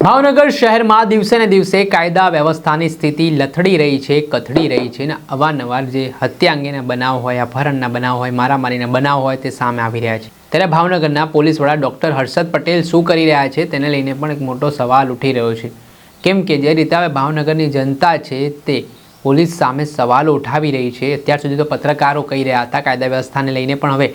ભાવનગર શહેરમાં દિવસે ને દિવસે કાયદા વ્યવસ્થાની સ્થિતિ લથડી રહી છે કથડી રહી છે ને અવારનવાર જે હત્યા અંગેના બનાવ હોય, અપહરણના બનાવ હોય, મારામારીના બનાવ હોય તે સામે આવી રહ્યા છે. ત્યારે ભાવનગરના પોલીસ વડા ડૉક્ટર હર્ષદ પટેલ શું કરી રહ્યા છે તેને લઈને પણ એક મોટો સવાલ ઉઠી રહ્યો છે. કેમ કે જે રીતે હવે ભાવનગરની જનતા છે તે પોલીસ સામે સવાલો ઉઠાવી રહી છે. અત્યાર સુધી તો પત્રકારો કહી રહ્યા હતા કાયદા વ્યવસ્થાને લઈને, પણ હવે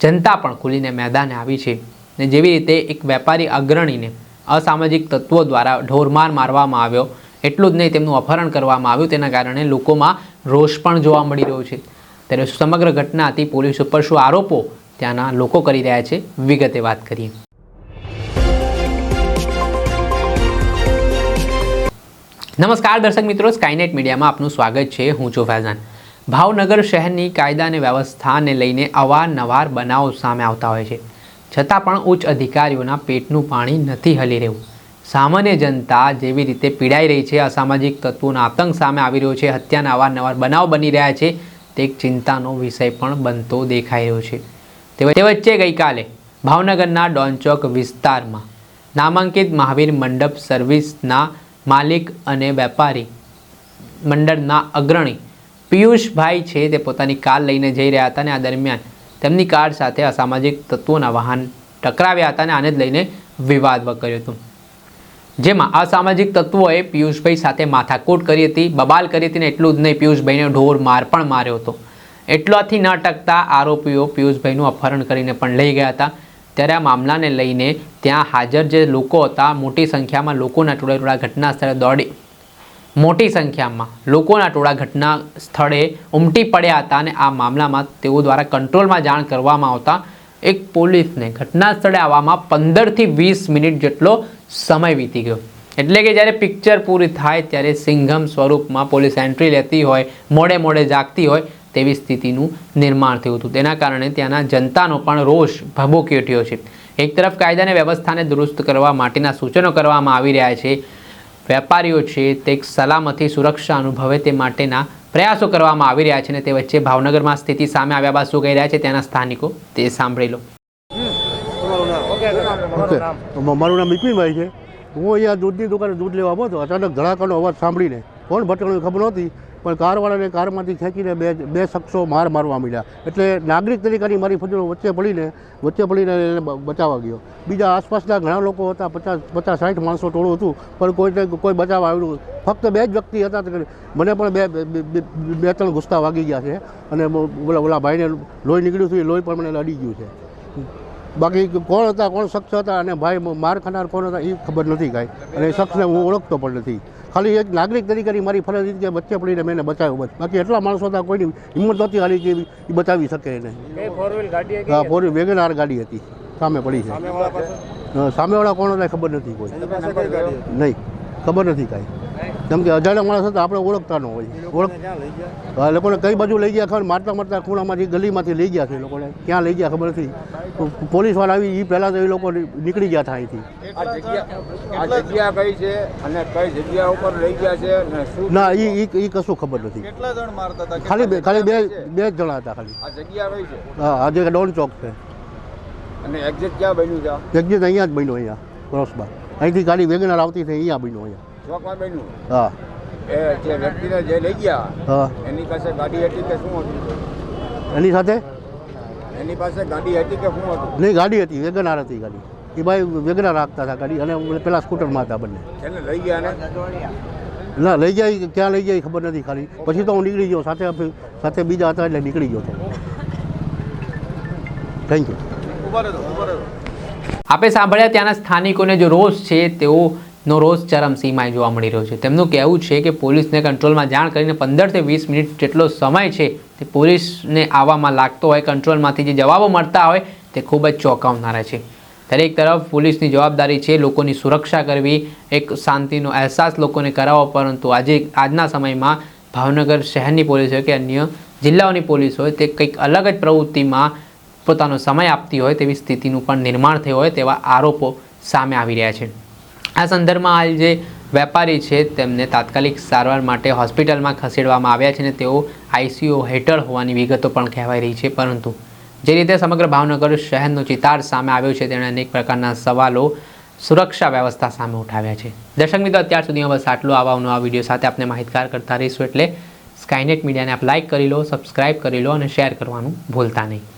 જનતા પણ ખુલીને મેદાને આવી છે. ને જેવી રીતે એક વેપારી અગ્રણીને અસામાજિક તત્વો દ્વારા ઢોરમાર મારવામાં આવ્યો. એટલું જ નહીં, તેમનું અપહરણ કરવામાં આવ્યું. તેના કારણે લોકોમાં રોષ પણ જોવા મળી રહ્યો છે. ત્યારે સમગ્ર ઘટનાથી પોલીસ ઉપર શું આરોપો? ત્યાંના લોકો કરી રહ્યા છે. વિગતે વાત કરીએ. નમસ્કાર દર્શક મિત્રો સ્કાયનેટ મીડિયામાં આપનું સ્વાગત છે. હું છું ફૈઝાન. ભાવનગર શહેરની કાયદા અને વ્યવસ્થાને લઈને અવારનવાર બનાવો સામે આવતા હોય છે. છતાં પણ ઉચ્ચ અધિકારીઓના પેટનું પાણી નથી હલી રહ્યું. સામાન્ય જનતા જેવી રીતે પીડાઈ રહી છે, અસામાજિક તત્વોના આતંક સામે આવી રહ્યો છે, હત્યાના અવારનવાર બનાવ બની રહ્યા છે, તે ચિંતાનો વિષય પણ બનતો દેખાઈ રહ્યો છે. તે વચ્ચે ગઈકાલે ભાવનગરના ડોનચોક વિસ્તારમાં નામાંકિત મહાવીર મંડપ સર્વિસના માલિક અને વેપારી મંડળના અગ્રણી પિયુષભાઈ છે, તે પોતાની કાર લઈને જઈ રહ્યા હતા અને આ દરમિયાન તેમની કાર સાથે અસામાજિક તત્વોના વાહન ટકરાવ્યા હતા અને આને જ લઈને વિવાદ વકર્યો હતો. જેમાં અસામાજિક તત્વોએ પિયુષભાઈ સાથે માથાકૂટ કરી હતી, બબાલ કરી હતી ને એટલું જ નહીં, પિયુષભાઈને ઢોર માર પણ માર્યો હતો. એટલાથી ન ટકતા આરોપીઓ પિયુષભાઈનું અપહરણ કરીને પણ લઈ ગયા હતા. ત્યારે આ મામલાને લઈને ત્યાં હાજર જે લોકો હતા, મોટી સંખ્યામાં લોકોના ટોળે ટોળા ઘટના સ્થળે દોડી મોટી સંખ્યામાં લોકોના ટોળા ઘટના સ્થળે ઉમટી પડ્યા હતા અને આ મામલામાં તેઓ દ્વારા કંટ્રોલમાં જાણ કરવામાં આવતા એક પોલીસને ઘટના સ્થળે આવવામાં પંદરથી વીસ મિનિટ જેટલો સમય વીતી ગયો. એટલે કે જ્યારે પિક્ચર પૂરી થાય ત્યારે સિંઘમ સ્વરૂપમાં પોલીસ એન્ટ્રી લેતી હોય, મોડે મોડે જાગતી હોય તેવી સ્થિતિનું નિર્માણ થયું હતું. તેના કારણે ત્યાંના જનતાનો પણ રોષ ભભૂકી ઉઠ્યો છે. એક તરફ કાયદાને વ્યવસ્થાને દુરુસ્ત કરવા માટેના સૂચનો કરવામાં આવી રહ્યા છે વેપારીઓ છે, તે સલામતી સુરક્ષા અનુભવે તે માટેના પ્રયાસો કરવામાં આવી રહ્યા છે અને તે વચ્ચે ભાવનગરમાં સ્થિતિ સામે આવ્યા બાદ શું કહી રહ્યા છે ત્યાંના સ્થાનિકો? તે સાંભળી લો. મારું નામ બિપિનભાઈ છે. હું અહીંયા દૂધની દુકાને દૂધ લેવા આવ્યો હતો. અચાનક ધડાકાનો અવાજ સાંભળીને. કોણ ભટકણું ખબર નહોતી. પણ કારવાળાને કારમાંથી ખેંચીને બે બે શખ્સો માર મારવા મળ્યા એટલે નાગરિક તરીકેની મારી ફજલો વચ્ચે પડીને વચ્ચે પડીને એને બચાવવા ગયો. બીજા આસપાસના ઘણા લોકો હતા, પચાસ પચાસ, સાઠ માણસો ટોળું હતું, પણ કોઈને કોઈ બચાવવા આવ્યું ફક્ત બે જ વ્યક્તિ હતા મને પણ બે- બે ત્રણ ગુસ્સા વાગી ગયા છે. અને ઓલા ઓલા ભાઈને લોહી નીકળ્યું હતું એ લોહી પણ મને લડી ગયું છે. બાકી કોણ હતા, કોણ શખ્સ હતા, અને ભાઈ માર ખાનાર કોણ હતા એ ખબર નથી કાંઈ. અને એ શખ્સને હું ઓળખતો પણ નથી. ખાલી એક નાગરિક તરીકેની મારી ફરજ હતી કે વચ્ચે પડીને મેં એને બચાવ્યો બસ. બાકી એટલા માણસો હતા કોઈની હિંમત નહોતી હાલી કે એ બચાવી શકે એને. હા ફોર વ્હીલ હતી? વેગનાર ગાડી હતી. સામે પડી છે. સામેવાળા કોણ હતા ખબર નથી કોઈ. નહીં ખબર નથી કાંઈ. કેમ કે અજાણ્યા માણસ હતા આપણે ઓળખતા ન હોય. ઓળખ લોકોને કઈ બાજુ લઈ ગયા ખબર? મારતા મારતા ખૂણામાંથી ગલીમાંથી લઈ ગયા છે એ લોકોને. ક્યાં લઈ ગયા ખબર નથી. પોલીસવાળા આવી એ પહેલાં તો એ લોકો નીકળી ગયા હતા અહીંથી. આ જગ્યા કઈ છે અને કઈ જગ્યા ઉપર લઈ ગયા છે ના એ એ કશું ખબર નથી. કેટલા જણ મારતા હતા? ખાલી બે ખાલી બે બે જ જણા હતા ખાલી. આ જગ્યા કઈ છે? હા આજે ડોન ચોક છે. અને એક્ઝેક્ટ ક્યાં બન્યું છે એક્ઝેક્ટ અહીંયા જ બન્યો અહીંયા ક્રોસબાર. અહીંથી ગાડી વેગનાર આવતી થઈ અહીંયા બન્યો અહીંયા. ચોકમાં બન્યું હા. એ જે વ્યક્તિને જે લઈ ગયા હા. એની પાસે ગાડી હતી કે શું હતું? એની સાથે? એની પાસે ગાડી હતી કે શું હતું? નહીં ગાડી હતી વેગનાર હતી ગાડી. એ ભાઈ વેગનાર રાખતા હતા ગાડી અને પેલા સ્કૂટરમાં હતા બંને. એને લઈ ગયા ને? ના લઈ જાય ક્યાં લઈ જાય ખબર નથી ખાલી. પછી તો હું નીકળી ગયો સાથે સાથે બીજા હતા એટલે નીકળી ગયો હતો થેન્ક યુ. આપે સાંભળ્યા ત્યાંના સ્થાનિકોને જો રોષ છે તેઓનો રોષ ચરમસીમાએ જોવા મળી રહ્યો છે. તેમનું કહેવું છે કે પોલીસને કંટ્રોલમાં જાણ કરીને પંદરથી વીસ મિનિટ જેટલો સમય છે તે પોલીસને આવવામાં લાગતો હોય, કંટ્રોલમાંથી જે જવાબો મળતા હોય તે ખૂબ જ ચોંકાવનારા છે. દરેક તરફ પોલીસની જવાબદારી છે લોકોની સુરક્ષા કરવી, એક શાંતિનો અહેસાસ લોકોને કરાવવો, પરંતુ આજે, આજના સમયમાં ભાવનગર શહેરની પોલીસ હોય કે અન્ય જિલ્લાઓની પોલીસ હોય તે કંઈક અલગ જ પ્રવૃત્તિમાં પોતાનો સમય આપતી હોય તેવી સ્થિતિનું પણ નિર્માણ થયું હોય તેવા આરોપો સામે આવી રહ્યા છે. આ સંદર્ભમાં હાલ જે વેપારી છે તેમને તાત્કાલિક સારવાર માટે હોસ્પિટલમાં ખસેડવામાં આવ્યા છે અને તેઓ આઈસીયુ હેઠળ હોવાની વિગતો પણ કહેવાઈ રહી છે. પરંતુ જે રીતે સમગ્ર ભાવનગર શહેરનો ચિતાર સામે આવ્યો છે, તેણે અનેક પ્રકારના સવાલો સુરક્ષા વ્યવસ્થા સામે ઉઠાવ્યા છે. દર્શક મિત્રો, અત્યાર સુધી બસ આટલું આવા આ વીડિયો સાથે આપણે માહિતગાર કરતા રહીશું. એટલે સ્કાયનેટ મીડિયાને આપ લાઇક કરી લો સબસ્ક્રાઇબ કરી લો અને શેર કરવાનું ભૂલતા નહીં.